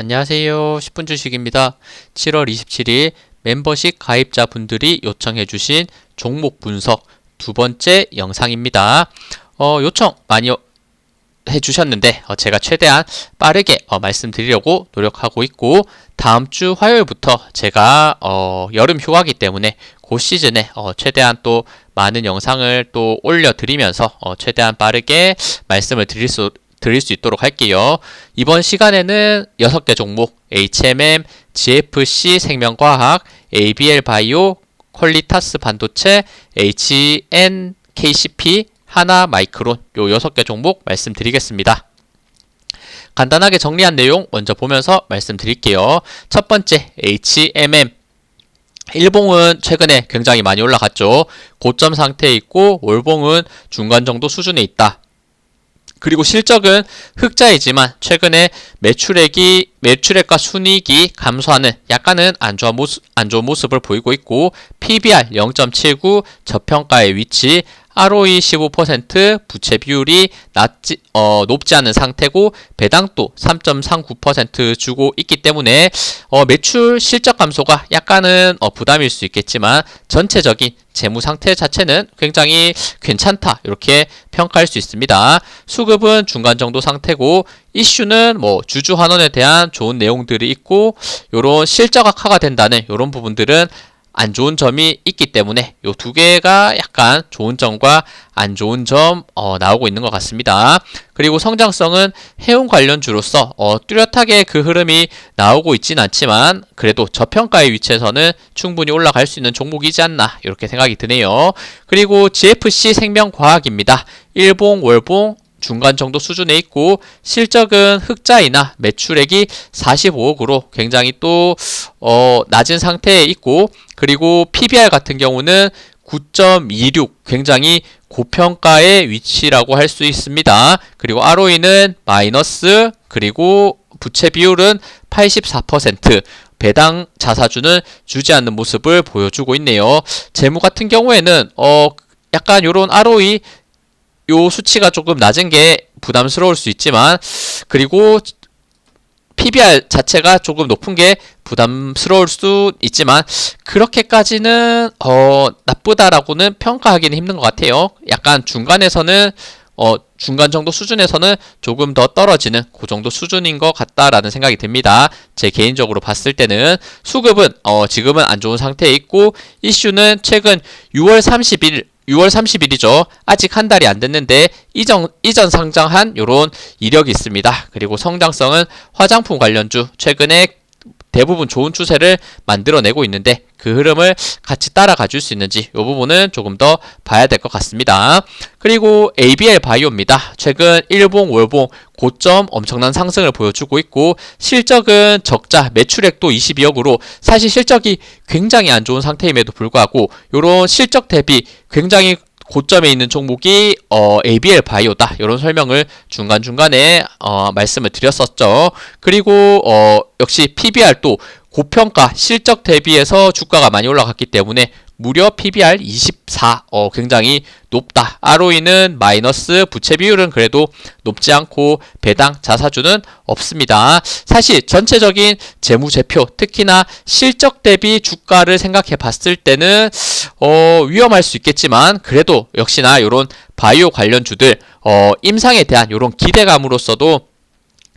안녕하세요. 10분 주식입니다. 7월 27일 멤버십 가입자 분들이 요청해 주신 종목 분석 두 번째 영상입니다. 어, 요청 많이 해 주셨는데 어, 제가 최대한 빠르게 어, 말씀드리려고 노력하고 있고 다음 주 화요일부터 제가 어, 여름 휴가기 때문에 그 시즌에 어, 최대한 또 많은 영상을 또 올려드리면서 어, 최대한 빠르게 말씀을 드릴 수 드릴 수 있도록 할게요. 이번 시간에는 6개 종목 HMM, GFC 생명과학, ABL 바이오, 퀄리타스 반도체, HNKCP, 하나 마이크론 요 6개 종목 말씀드리겠습니다. 간단하게 정리한 내용 먼저 보면서 말씀드릴게요. 첫 번째 HMM 일봉은 최근에 굉장히 많이 올라갔죠. 고점 상태에 있고 월봉은 중간 정도 수준에 있다. 그리고 실적은 흑자이지만 최근에 매출액이 매출액과 순이익이 감소하는 약간은 안 좋은 모습 안 좋은 모습을 보이고 있고 PBR 0.79 저평가의 위치 ROE 15%, 부채 비율이 낮지, 어, 높지 않은 상태고 배당도 3.39% 주고 있기 때문에 어, 매출 실적 감소가 약간은 어, 부담일 수 있겠지만 전체적인 재무 상태 자체는 굉장히 괜찮다 이렇게 평가할 수 있습니다. 수급은 중간 정도 상태고 이슈는 뭐 주주 환원에 대한 좋은 내용들이 있고 요런 실적 악화가 된다는 이런 부분들은 안 좋은 점이 있기 때문에 이 두 개가 약간 좋은 점과 안 좋은 점 어, 나오고 있는 것 같습니다. 그리고 성장성은 해운 관련주로서 어, 뚜렷하게 그 흐름이 나오고 있진 않지만 그래도 저평가의 위치에서는 충분히 올라갈 수 있는 종목이지 않나 이렇게 생각이 드네요. 그리고 GFC 생명과학입니다. 일봉, 월봉, 중간 정도 수준에 있고 실적은 흑자이나 매출액이 45억으로 굉장히 또 어, 낮은 상태에 있고 그리고 PBR 같은 경우는 9.26 굉장히 고평가의 위치라고 할 수 있습니다. 그리고 ROE는 마이너스 그리고 부채 비율은 84% 배당 자사주는 주지 않는 모습을 보여주고 있네요. 재무 같은 경우에는 어 약간 요런 ROE 요 수치가 조금 낮은 게 부담스러울 수 있지만 그리고 PBR 자체가 조금 높은 게 부담스러울 수 있지만 그렇게까지는 어 나쁘다라고는 평가하기는 힘든 것 같아요. 약간 중간에서는 어 중간 정도 수준에서는 조금 더 떨어지는 그 정도 수준인 것 같다라는 생각이 듭니다. 제 개인적으로 봤을 때는 수급은 어 지금은 안 좋은 상태에 있고 이슈는 최근 6월 30일 6월 30일이죠. 아직 한 달이 안 됐는데 이전 이전 상장한 요런 이력이 있습니다. 그리고 성장성은 화장품 관련주 최근에 대부분 좋은 추세를 만들어내고 있는데 그 흐름을 같이 따라가 줄 수 있는지 이 부분은 조금 더 봐야 될 것 같습니다. 그리고 ABL 바이오입니다. 최근 일봉, 월봉 고점 엄청난 상승을 보여주고 있고 실적은 적자, 매출액도 22억으로 사실 실적이 굉장히 안 좋은 상태임에도 불구하고 이런 실적 대비 굉장히 고점에 있는 종목이 어, ABL 바이오다. 이런 설명을 중간중간에 어, 말씀을 드렸었죠. 그리고 어, 역시 PBR도 고평가 실적 대비해서 주가가 많이 올라갔기 때문에 무려 PBR 24, 어, 굉장히 높다. ROE는 마이너스, 부채 비율은 그래도 높지 않고 배당 자사주는 없습니다. 사실 전체적인 재무제표, 특히나 실적 대비 주가를 생각해 봤을 때는 어, 위험할 수 있겠지만 그래도 역시나 이런 바이오 관련 주들 어, 임상에 대한 이런 기대감으로서도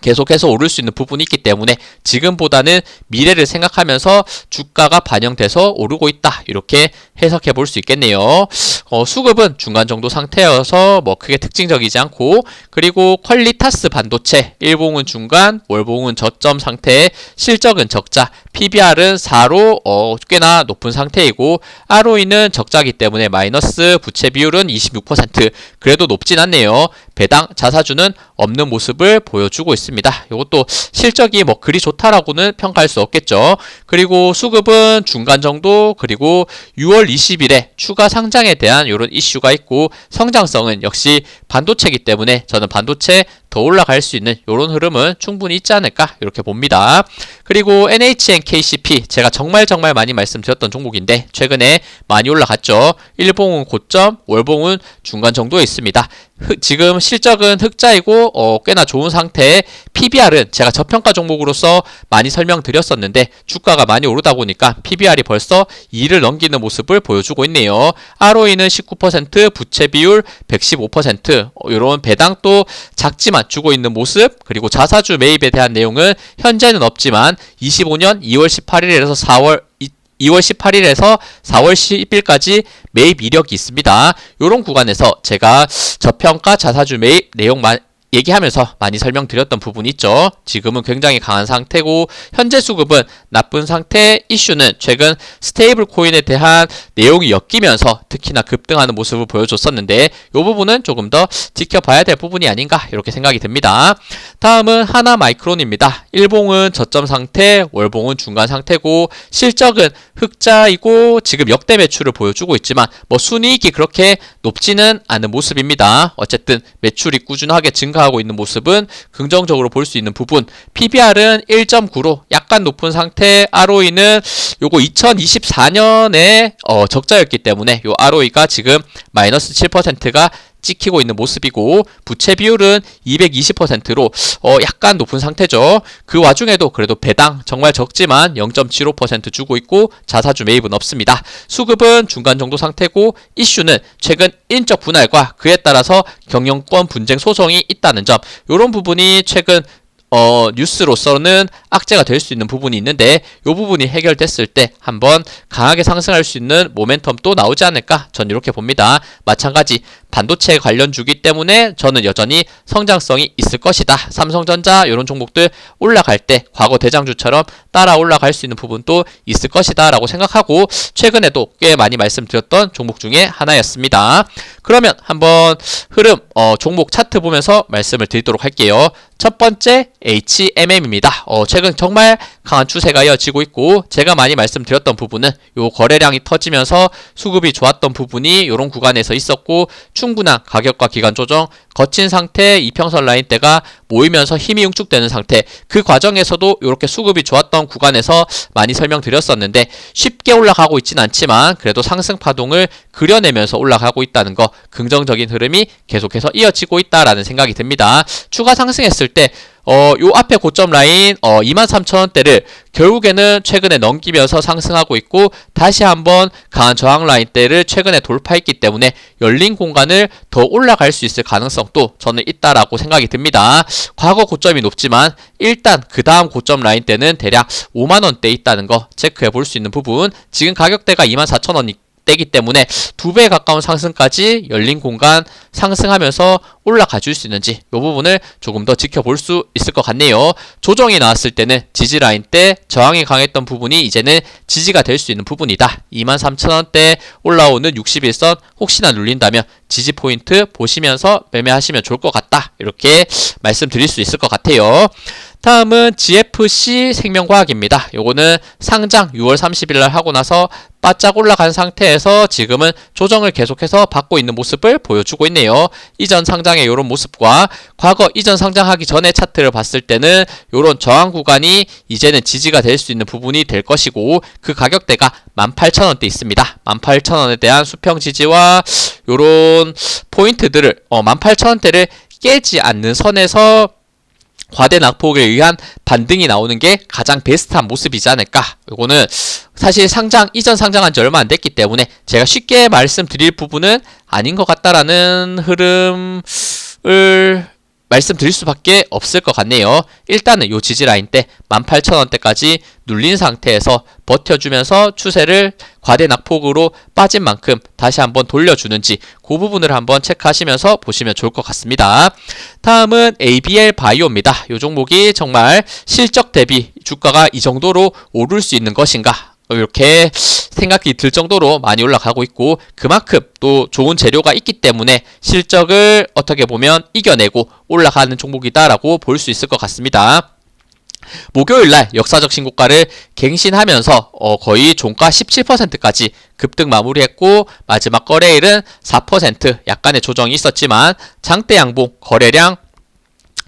계속해서 오를 수 있는 부분이 있기 때문에 지금보다는 미래를 생각하면서 주가가 반영돼서 오르고 있다. 이렇게 해석해 볼 수 있겠네요. 어, 수급은 중간 정도 상태여서 뭐 크게 특징적이지 않고 그리고 퀄리타스 반도체 일봉은 중간, 월봉은 저점 상태, 실적은 적자, PBR은 4로 어, 꽤나 높은 상태이고 ROE는 적자기 때문에 마이너스, 부채 비율은 26% 그래도 높진 않네요. 배당 자사주는 없는 모습을 보여주고 있습니다. 이것도 실적이 뭐 그리 좋다라고는 평가할 수 없겠죠. 그리고 수급은 중간 정도 그리고 6월 20일에 추가 상장에 대한 이런 이슈가 있고 성장성은 역시 반도체이기 때문에 저는 반도체 더 올라갈 수 있는 이런 흐름은 충분히 있지 않을까 이렇게 봅니다. 그리고 NHNKCP 제가 정말 정말 많이 말씀드렸던 종목인데 최근에 많이 올라갔죠. 일봉은 고점, 월봉은 중간 정도에 있습니다. 흑- 지금 실적은 흑자이고 어, 꽤나 좋은 상태에 PBR은 제가 저평가 종목으로서 많이 설명드렸었는데 주가가 많이 오르다 보니까 PBR이 벌써 2를 넘기는 모습을 보여주고 있네요. ROE는 19%, 부채 비율 115%, 어, 이런 배당도 작지만 주고 있는 모습, 그리고 자사주 매입에 대한 내용은 현재는 없지만 25년 2월 18일에서 4월 2월 18일에서 4월 10일까지 매입 이력이 있습니다. 이런 구간에서 제가 저평가 자사주 매입 내용만 얘기하면서 많이 설명드렸던 부분이 있죠. 지금은 굉장히 강한 상태고 현재 수급은 나쁜 상태 이슈는 최근 스테이블 코인에 대한 내용이 엮이면서 특히나 급등하는 모습을 보여줬었는데 이 부분은 조금 더 지켜봐야 될 부분이 아닌가 이렇게 생각이 듭니다. 다음은 하나 마이크론입니다. 일봉은 저점 상태, 월봉은 중간 상태고 실적은 흑자이고 지금 역대 매출을 보여주고 있지만 뭐 순이익이 그렇게 높지는 않은 모습입니다. 어쨌든 매출이 꾸준하게 증가 하고 있는 모습은 긍정적으로 볼 수 있는 부분. PBR은 1.9로 약간 높은 상태, ROE는 요거 2024년에 어, 적자였기 때문에 요 ROE가 지금 마이너스 7%가 찍히고 있는 모습이고 부채 비율은 220%로 어 약간 높은 상태죠. 그 와중에도 그래도 배당 정말 적지만 0.75% 주고 있고 자사주 매입은 없습니다. 수급은 중간 정도 상태고 이슈는 최근 인적 분할과 그에 따라서 경영권 분쟁 소송이 있다는 점. 이런 부분이 최근 어, 뉴스로서는 악재가 될 수 있는 부분이 있는데 이 부분이 해결됐을 때 한번 강하게 상승할 수 있는 모멘텀 또 나오지 않을까 전 이렇게 봅니다. 마찬가지 반도체 관련 주기 때문에 저는 여전히 성장성이 있을 것이다. 삼성전자 이런 종목들 올라갈 때 과거 대장주처럼 따라 올라갈 수 있는 부분도 있을 것이다 라고 생각하고 최근에도 꽤 많이 말씀드렸던 종목 중에 하나였습니다. 그러면 한번 흐름 어, 종목 차트 보면서 말씀을 드리도록 할게요. 첫 번째 HMM입니다. 어, 최근 정말 강한 추세가 이어지고 있고 제가 많이 말씀드렸던 부분은 요 거래량이 터지면서 수급이 좋았던 부분이 이런 구간에서 있었고 충분한 가격과 기간 조정 거친 상태 이평선 라인대가 모이면서 힘이 응축되는 상태 그 과정에서도 이렇게 수급이 좋았던 구간에서 많이 설명드렸었는데 쉽게 올라가고 있진 않지만 그래도 상승 파동을 그려내면서 올라가고 있다는 거 긍정적인 흐름이 계속해서 이어지고 있다라는 생각이 듭니다. 추가 상승했을 때 어, 요 앞에 고점 라인 어, 23,000원대를 결국에는 최근에 넘기면서 상승하고 있고 다시 한번 강한 저항 라인대를 최근에 돌파했기 때문에 열린 공간을 더 올라갈 수 있을 가능성도 저는 있다라고 생각이 듭니다. 과거 고점이 높지만 일단 그 다음 고점 라인대는 대략 5만 원대 있다는 거 체크해 볼 수 있는 부분. 지금 가격대가 24,000원이 때기 때문에 두 배 가까운 상승까지 열린 공간 상승하면서 올라가 줄 수 있는지 이 부분을 조금 더 지켜볼 수 있을 것 같네요. 조정이 나왔을 때는 지지 라인 때 저항이 강했던 부분이 이제는 지지가 될 수 있는 부분이다. 23,000원대 올라오는 61선 혹시나 눌린다면 지지 포인트 보시면서 매매하시면 좋을 것 같다. 이렇게 말씀드릴 수 있을 것 같아요. 다음은 GFC 생명과학입니다. 요거는 상장 6월 30일 날 하고 나서 바짝 올라간 상태에서 지금은 조정을 계속해서 받고 있는 모습을 보여주고 있네요. 이전 상장의 이런 모습과 과거 이전 상장하기 전에 차트를 봤을 때는 이런 저항 구간이 이제는 지지가 될 수 있는 부분이 될 것이고 그 가격대가 18,000원대 있습니다. 18,000원에 대한 수평 지지와 이런 포인트들을 어, 18,000원대를 깨지 않는 선에서 과대 낙폭에 의한 반등이 나오는 게 가장 베스트한 모습이지 않을까. 이거는 사실 상장 이전 상장한 지 얼마 안 됐기 때문에 제가 쉽게 말씀드릴 부분은 아닌 것 같다라는 흐름을 말씀드릴 수밖에 없을 것 같네요. 일단은 요 지지 라인 때 18,000원대까지 눌린 상태에서 버텨주면서 추세를 과대 낙폭으로 빠진 만큼 다시 한번 돌려주는지 그 부분을 한번 체크하시면서 보시면 좋을 것 같습니다. 다음은 ABL 바이오입니다. 이 종목이 정말 실적 대비 주가가 이 정도로 오를 수 있는 것인가 이렇게 생각이 들 정도로 많이 올라가고 있고 그만큼 또 좋은 재료가 있기 때문에 실적을 어떻게 보면 이겨내고 올라가는 종목이다라고 볼 수 있을 것 같습니다. 목요일 날 역사적 신고가를 갱신하면서 어 거의 종가 17%까지 급등 마무리했고 마지막 거래일은 4% 약간의 조정이 있었지만 장대 양봉 거래량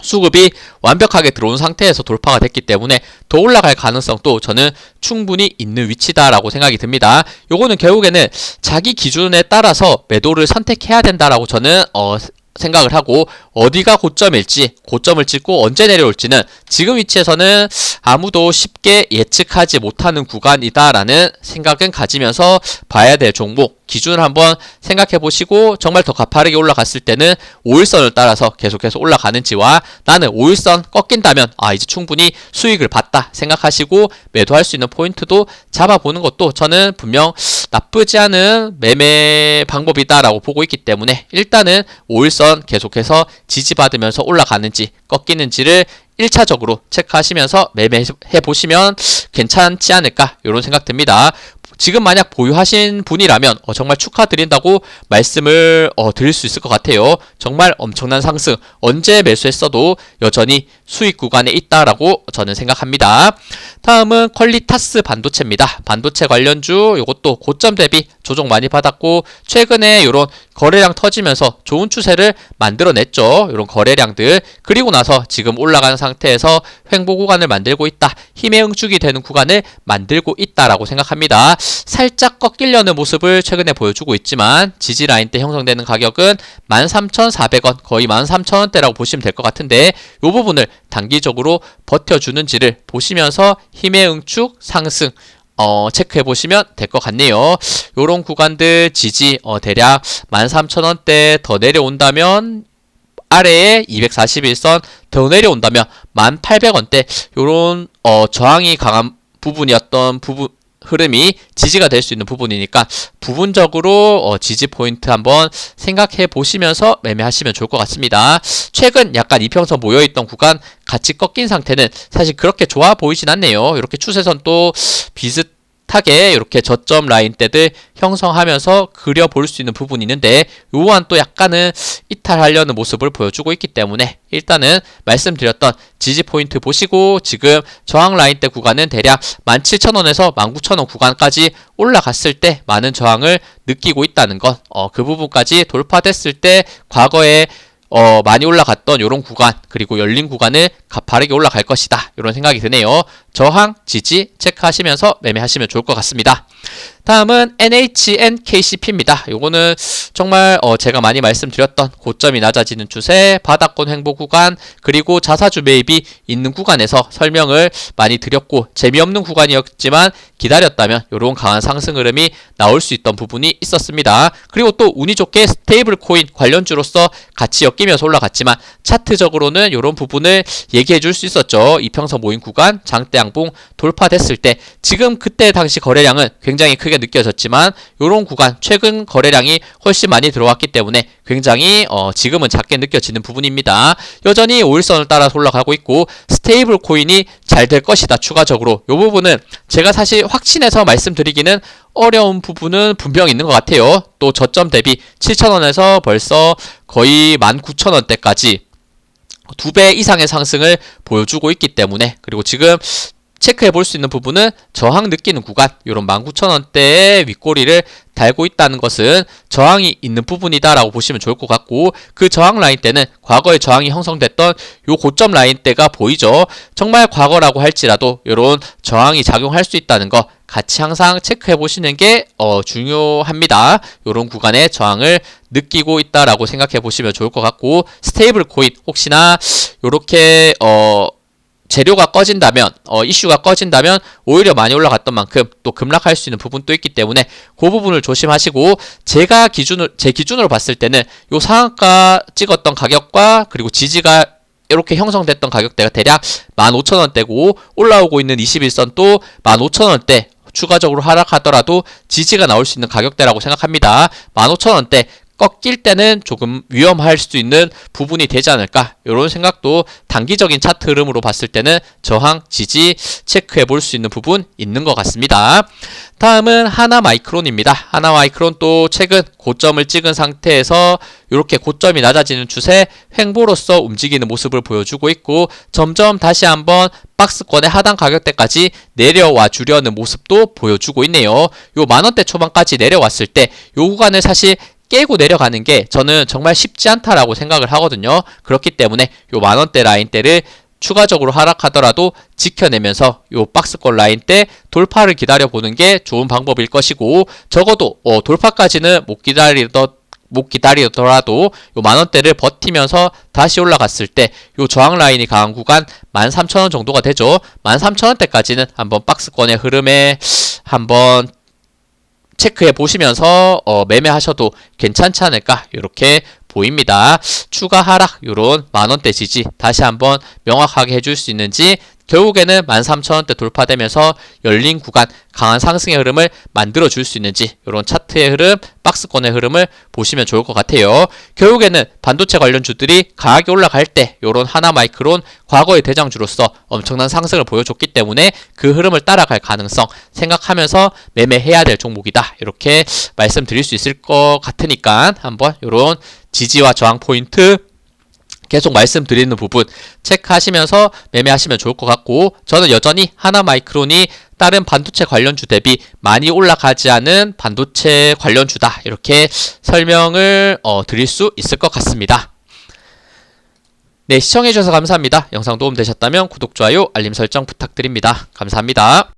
수급이 완벽하게 들어온 상태에서 돌파가 됐기 때문에 더 올라갈 가능성도 저는 충분히 있는 위치다라고 생각이 듭니다. 요거는 결국에는 자기 기준에 따라서 매도를 선택해야 된다라고 저는 어 생각을 하고 어디가 고점일지 고점을 찍고 언제 내려올지는 지금 위치에서는 아무도 쉽게 예측하지 못하는 구간이다라는 생각은 가지면서 봐야 될 종목 기준을 한번 생각해 보시고 정말 더 가파르게 올라갔을 때는 5일선을 따라서 계속해서 올라가는지와 나는 5일선 꺾인다면 아 이제 충분히 수익을 봤다 생각하시고 매도할 수 있는 포인트도 잡아보는 것도 저는 분명 나쁘지 않은 매매 방법이다라고 보고 있기 때문에 일단은 5일선 계속해서 지지받으면서 올라가는지 꺾이는지를 1차적으로 체크하시면서 매매해 보시면 괜찮지 않을까 이런 생각 듭니다. 지금 만약 보유하신 분이라면 어, 정말 축하드린다고 말씀을 어, 드릴 수 있을 것 같아요. 정말 엄청난 상승 언제 매수했어도 여전히 수익 구간에 있다라고 저는 생각합니다. 다음은 퀄리타스 반도체입니다. 반도체 관련주 이것도 고점 대비 조정 많이 받았고 최근에 이런 거래량 터지면서 좋은 추세를 만들어냈죠. 이런 거래량들 그리고 나서 지금 올라가는 상태에서 횡보 구간을 만들고 있다. 힘의 응축이 되는 구간을 만들고 있다라고 생각합니다. 살짝 꺾이려는 모습을 최근에 보여주고 있지만 지지 라인 때 형성되는 가격은 13,400원 거의 13,000원대라고 보시면 될 것 같은데 이 부분을 단기적으로 버텨주는지를 보시면서 힘의 응축 상승 어, 체크해 보시면 될 것 같네요. 요런 구간들 지지 어, 대략 13,000원대 더 내려온다면 아래에 241선 더 내려온다면 1,800원대 요런 어, 저항이 강한 부분이었던 부분 흐름이 지지가 될 수 있는 부분이니까 부분적으로 어, 지지 포인트 한번 생각해 보시면서 매매하시면 좋을 것 같습니다. 최근 약간 이평선 모여있던 구간 같이 꺾인 상태는 사실 그렇게 좋아 보이진 않네요. 이렇게 추세선 또 비슷 비슷하게 이렇게 저점 라인대들 형성하면서 그려볼 수 있는 부분이 있는데 요한 또 약간은 이탈하려는 모습을 보여주고 있기 때문에 일단은 말씀드렸던 지지 포인트 보시고 지금 저항 라인대 구간은 대략 17,000원에서 19,000원 구간까지 올라갔을 때 많은 저항을 느끼고 있다는 것, 어, 그 부분까지 돌파됐을 때 과거에 어, 많이 올라갔던 이런 구간 그리고 열린 구간을 가파르게 올라갈 것이다 이런 생각이 드네요. 저항, 지지 체크하시면서 매매하시면 좋을 것 같습니다. 다음은 NHNKCP입니다. 요거는 정말 어 제가 많이 말씀드렸던 고점이 낮아지는 추세, 바닥권 횡보 구간, 그리고 자사주 매입이 있는 구간에서 설명을 많이 드렸고 재미없는 구간이었지만 기다렸다면 요런 강한 상승 흐름이 나올 수 있던 부분이 있었습니다. 그리고 또 운이 좋게 스테이블 코인 관련주로서 같이 엮이면서 올라갔지만 차트적으로는 요런 부분을 얘기해 줄 수 있었죠. 이평선 모임 구간, 장대 양봉 돌파됐을 때 지금 그때 당시 거래량은 굉장히 크게 느껴졌지만 이런 구간 최근 거래량이 훨씬 많이 들어왔기 때문에 굉장히 어, 지금은 작게 느껴지는 부분입니다. 여전히 5일선을 따라서 올라가고 있고 스테이블 코인이 잘 될 것이다 추가적으로 이 부분은 제가 사실 확신해서 말씀드리기는 어려운 부분은 분명 있는 것 같아요. 또 저점 대비 7,000원에서 벌써 거의 19,000원대까지 두 배 이상의 상승을 보여주고 있기 때문에 그리고 지금 체크해 볼 수 있는 부분은 저항 느끼는 구간 이런 19,000원대의 윗꼬리를 달고 있다는 것은 저항이 있는 부분이다라고 보시면 좋을 것 같고 그 저항 라인 때는 과거에 저항이 형성됐던 요 고점 라인 때가 보이죠. 정말 과거라고 할지라도 이런 저항이 작용할 수 있다는 거 같이 항상 체크해 보시는 게 어, 중요합니다. 이런 구간에 저항을 느끼고 있다라고 생각해 보시면 좋을 것 같고 스테이블 코인 혹시나 이렇게 어 재료가 꺼진다면 어, 이슈가 꺼진다면 오히려 많이 올라갔던 만큼 또 급락할 수 있는 부분도 있기 때문에 그 부분을 조심하시고 제가 기준을 제 기준으로 봤을 때는 요 상한가 찍었던 가격과 그리고 지지가 이렇게 형성됐던 가격대가 대략 15,000원대고 올라오고 있는 21선 또 15,000원대 추가적으로 하락하더라도 지지가 나올 수 있는 가격대라고 생각합니다. 15,000원대 꺾일 때는 조금 위험할 수 있는 부분이 되지 않을까 이런 생각도 단기적인 차트 흐름으로 봤을 때는 저항 지지 체크해 볼 수 있는 부분 있는 것 같습니다. 다음은 하나 마이크론입니다. 하나 마이크론 또 최근 고점을 찍은 상태에서 이렇게 고점이 낮아지는 추세 횡보로서 움직이는 모습을 보여주고 있고 점점 다시 한번 박스권의 하단 가격대까지 내려와 주려는 모습도 보여주고 있네요. 요 만원대 초반까지 내려왔을 때 요 구간을 사실 깨고 내려가는 게 저는 정말 쉽지 않다라고 생각을 하거든요. 그렇기 때문에 요 만원대 라인대를 추가적으로 하락하더라도 지켜내면서 요 박스권 라인 때 돌파를 기다려 보는 게 좋은 방법일 것이고 적어도 어 돌파까지는 못 기다리더 못 기다리더라도 요 만원대를 버티면서 다시 올라갔을 때 요 저항 라인이 강한 구간 13,000원 정도가 되죠. 13,000원대까지는 한번 박스권의 흐름에 한번 체크해 보시면서 어, 매매하셔도 괜찮지 않을까 이렇게 보입니다. 추가 하락 요런 만원대 지지 다시 한번 명확하게 해줄 수 있는지 결국에는 13,000원대 돌파되면서 열린 구간 강한 상승의 흐름을 만들어 줄 수 있는지 이런 차트의 흐름, 박스권의 흐름을 보시면 좋을 것 같아요. 결국에는 반도체 관련 주들이 강하게 올라갈 때 이런 하나 마이크론 과거의 대장주로서 엄청난 상승을 보여줬기 때문에 그 흐름을 따라갈 가능성 생각하면서 매매해야 될 종목이다. 이렇게 말씀드릴 수 있을 것 같으니까 한번 이런 지지와 저항 포인트 계속 말씀드리는 부분 체크하시면서 매매하시면 좋을 것 같고 저는 여전히 하나 마이크론이 다른 반도체 관련주 대비 많이 올라가지 않은 반도체 관련주다 이렇게 설명을 어, 드릴 수 있을 것 같습니다. 네 시청해주셔서 감사합니다. 영상 도움 되셨다면 구독, 좋아요, 알림 설정 부탁드립니다. 감사합니다.